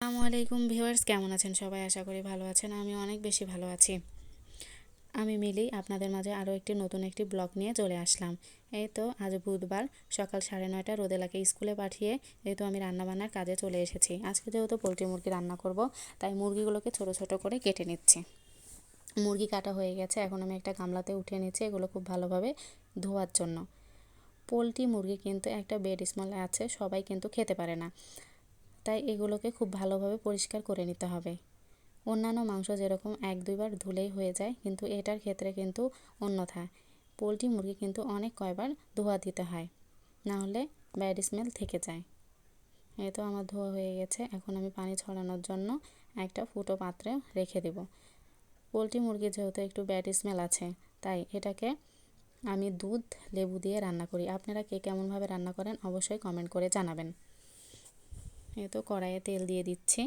আসসালামু আলাইকুম ভিউয়ার্স, কেমন আছেন সবাই? আশা করি ভালো আছেন। আমি অনেক বেশি ভালো আছি। আমি মিলি, আপনাদের মাঝে আরও একটি নতুন একটি ব্লগ নিয়ে চলে আসলাম। এই তো আজ বুধবার, সকাল সাড়ে নয়টা রোদেলাকে স্কুলে পাঠিয়ে এই তো আমি রান্নাবান্নার কাজে চলে এসেছি। আজকে যেহেতু পোলট্রি মুরগি রান্না করব, তাই মুরগিগুলোকে ছোট ছোট করে কেটে নিচ্ছি। মুরগি কাটা হয়ে গেছে, এখন আমি একটা গামলাতে উঠে নিচ্ছি এগুলো খুব ভালোভাবে ধোয়ার জন্য। পোলট্রি মুরগি কিন্তু একটা বেড স্মেল আছে, সবাই কিন্তু খেতে পারে না। তাই এগুলোকে খুব ভালোভাবে পরিষ্কার করে নিতে হবে। অন্যান্য মাংস যেরকম এক দুইবার ধুলেই হয়ে যায়, কিন্তু এটার ক্ষেত্রে কিন্তু অন্যথা। পোলট্রি মুরগি কিন্তু অনেক কয়বার ধোয়া দিতে হয়, না হলে ব্যাড স্মেল থেকে যায়। এই তো আমার ধোয়া হয়ে গেছে, এখন আমি পানি ছড়ানোর জন্য একটা ফুটো পাত্রে রেখে দেব। পোলট্রি মুরগি যেহেতু একটু ব্যাড স্মেল আছে, তাই এটাকে আমি দুধ, লেবু দিয়ে রান্না করি। আপনারা কে কেমনভাবে রান্না করেন অবশ্যই কমেন্ট করে জানাবেন। এই তো কড়াইয়ে তেল দিয়ে দিচ্ছি।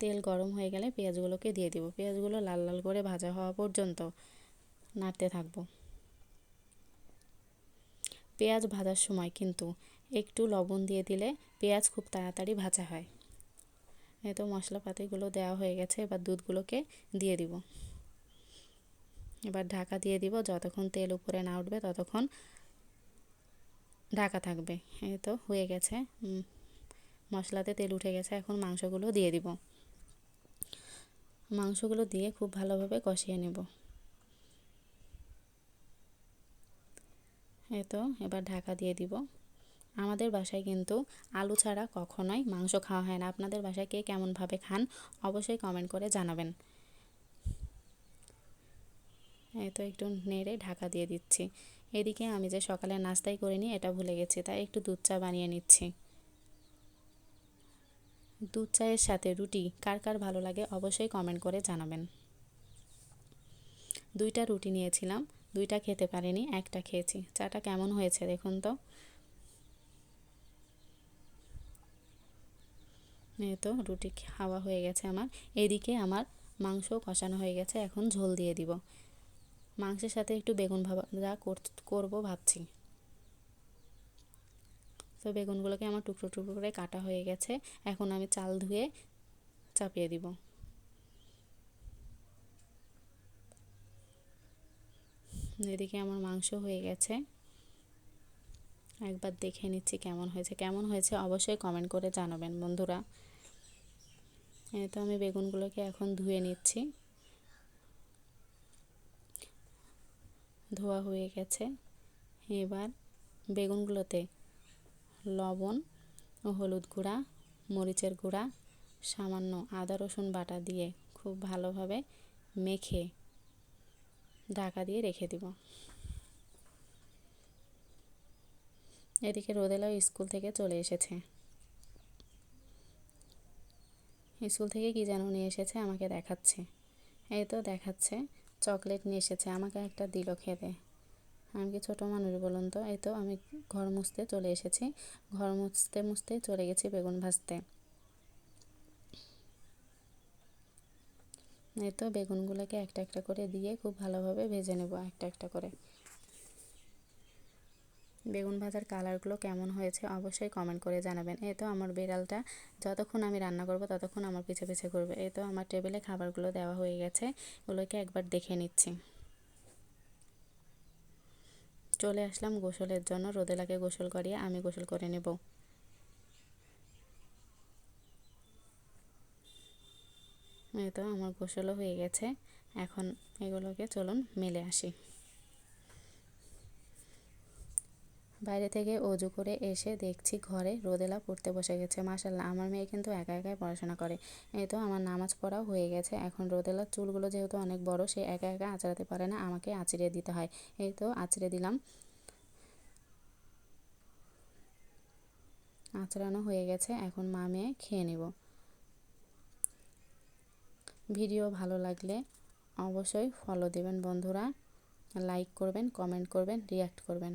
তেল গরম হয়ে গেলে পেঁয়াজগুলোকে দিয়ে দিব। পেঁয়াজগুলো লাল লাল করে ভাজা হওয়া পর্যন্ত নাড়তে থাকব। পেঁয়াজ ভাজার সময় কিন্তু একটু লবণ দিয়ে দিলে পেঁয়াজ খুব তাড়াতাড়ি ভাজা হয়। এই তো মশলাপাতিগুলো দেওয়া হয়ে গেছে, এবার দুধগুলোকে দিয়ে দিব। এবার ঢাকা দিয়ে দিব, যতক্ষণ তেল উপরে না উঠবে ততক্ষণ ঢাকা থাকবে। এই তো হয়ে গেছে। মশলাতে তেল উঠে গেছে। এখন মাংসগুলো দিয়ে দিব। মাংসগুলো দিয়ে খুব ভালোভাবে কষিয়ে নেব। এই তো এবার ঢাকা দিয়ে দিব। আমাদের বাসায় কিন্তু আলু ছাড়া কখনোই মাংস খাওয়া হয় না। আপনাদের বাসায় কে কেমনভাবে খান অবশ্যই কমেন্ট করে জানাবেন। এই তো একটু নেড়ে ঢাকা দিয়ে দিচ্ছি। এদিকে আমি যে সকালে নাস্তাই করিনি এটা ভুলে গেছি, তাই একটু দুধ চা বানিয়ে নিচ্ছি। দুধ চায়ের সাথে রুটি কার কার ভালো লাগে অবশ্যই কমেন্ট করে জানাবেন। দুইটা রুটি নিয়েছিলাম, দুইটা খেতে পারিনি, একটা খেয়েছি। চাটা কেমন হয়েছে দেখুন তো। এই তো রুটি খাওয়া হয়ে গেছে আমার। এদিকে আমার মাংস কষানো হয়ে গেছে, এখন ঝোল দিয়ে দিব। মাংসের সাথে একটু বেগুন ভাজা করব ভাবছি। তো বেগুনগুলোকে আমার টুকরো টুকরো করে কাটা হয়ে গেছে। এখন আমি চাল ধুয়ে চাপিয়ে দিব। এদিকে আমার মাংস হয়ে গেছে। একবার দেখে নিচ্ছি কেমন হয়েছে। কেমন হয়েছে অবশ্যই কমেন্ট করে জানাবেন বন্ধুরা। তো আমি বেগুনগুলোকে এখন ধুয়ে নিচ্ছি। ধোয়া হয়ে গেছে। এবার বেগুনগুলোতে লবণ ও হলুদ গুঁড়া, মরিচের গুঁড়া, সামান্য আদা, রসুন বাটা দিয়ে খুব ভালোভাবে মেখে ঢাকা দিয়ে রেখে দিব। এদিকে রোদেলাও স্কুল থেকে চলে এসেছে। স্কুল থেকে কি যেন নিয়ে এসেছে, আমাকে দেখাচ্ছে। এই তো দেখাচ্ছে। চকলেট নিয়ে এসেছে, আমাকে একটা দিল খেতে। আমি কি ছোটো মানুষ বলুন তো? এই তো আমি ঘর মুছতে চলে এসেছি। ঘর মুছতে মুছতে চলে গেছি বেগুন ভাজতে। এই তো বেগুনগুলোকে একটা একটা করে দিয়ে খুব ভালোভাবে ভেজে নেব, একটা একটা করে। বেগুন ভাজার কালারগুলো কেমন হয়েছে অবশ্যই কমেন্ট করে জানাবেন। এই তো আমার বিড়ালটা, যতক্ষণ আমি রান্না করব ততক্ষণ আমার পিছে পিছে করবে এই তো আমার টেবিলে খাবারগুলো দেওয়া হয়ে গেছে, ওগুলোকে একবার দেখে নিচ্ছি। চলে আসলাম গোসলের জন্য, রোদেলাকে গোসল করিয়ে আমি গোসল করে নেব। এই তো আমার গোসলও হয়ে গেছে, এখন এগুলোকে চলুন মেলে আসি। বাইরে থেকে অজু করে এসে দেখছি ঘরে রোদেলা পড়তে বসে গেছে। মাসাল্লাহ আমার মেয়ে কিন্তু একা একাই পড়াশোনা করে। এই তো আমার নামাজ পড়াও হয়ে গেছে। এখন রোদেলার চুলগুলো যেহেতু অনেক বড়, সে একা একা আঁচড়াতে পারে না, আমাকে আঁচড়ে দিতে হয়। এই তো আঁচড়ে দিলাম। আঁচড়ানো হয়ে গেছে। এখন মা মেয়ে খেয়ে নেব। ভিডিও ভালো লাগলে অবশ্যই ফলো দেবেন বন্ধুরা। লাইক করবেন কমেন্ট করবেন রিয়াক্ট করবেন।